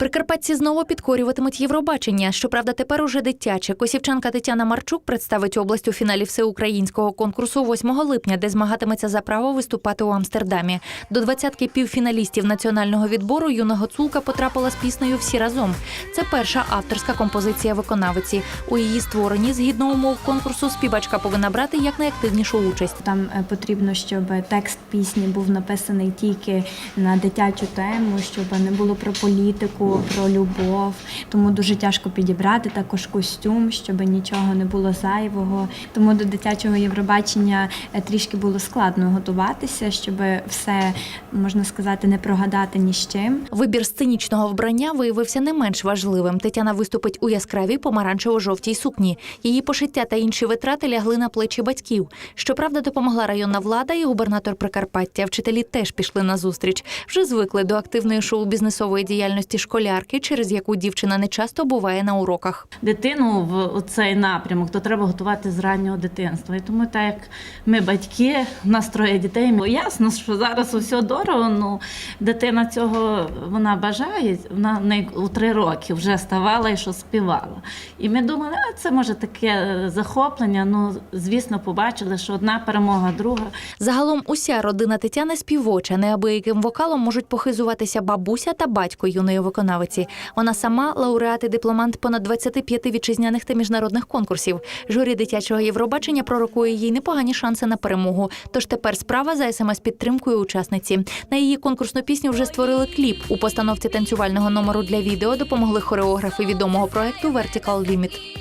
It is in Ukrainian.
Прикарпатці знову підкорюватимуть Євробачення. Щоправда, тепер уже дитяче. Косівчанка Тетяна Марчук представить область у фіналі всеукраїнського конкурсу 8 липня, де змагатиметься за право виступати у Амстердамі. До двадцятки півфіналістів національного відбору юна Гоцулка потрапила з піснею Всі разом. Це перша авторська композиція виконавиці. У її створенні, згідно умов конкурсу, співачка повинна брати якнайактивнішу участь. Там е, потрібно, щоб текст пісні був написаний тільки на дитячу тему, щоб не було про політику, про любов. Тому дуже тяжко підібрати також костюм, щоб нічого не було зайвого. Тому до дитячого Євробачення е, трішки було складно готуватися, щоб все можна сказати не прогадати ні з чим. Вибір сценічного вбрання виявився не менш важливим. Тетяна виступить у яскравій помаранчево-жовтій сукні. Її пошиття та інші витрати лягли на плечі батьків. Щоправда, допомогла районна влада і губернатор Прикарпаття. Вчителі теж пішли на зустріч. Вже звикли до активної шоу-бізнесової діяльності школярки, через яку дівчина не часто буває на уроках. дитину в цей напрямок, то треба готувати з раннього дитинства. І тому так як ми батьки, у нас троє дітей. ми- Ясно, що зараз усе дорого. Ну дитина цього вона бажає. Вона в неї у три роки вже ставала і що співала. І ми думали, а це може таке е, захоплення. Ну звісно, побачили, що одна перемога, друга. Загалом уся родина Тетяни співоча. Неабияким вокалом можуть похизуватися бабуся та батько юної виконавиці. Вона сама лауреат і дипломант понад 25 вітчизняних та міжнародних конкурсів. Журі дитячого Євробачення пророкує їй непогані шанси на перемогу. Тож тепер справа за смс підтримкою учасниці. На її конкурсну пісню вже створили кліп. У постановці танцювального номеру для відео допомогли хореографи відомого проекту Vertical Limit.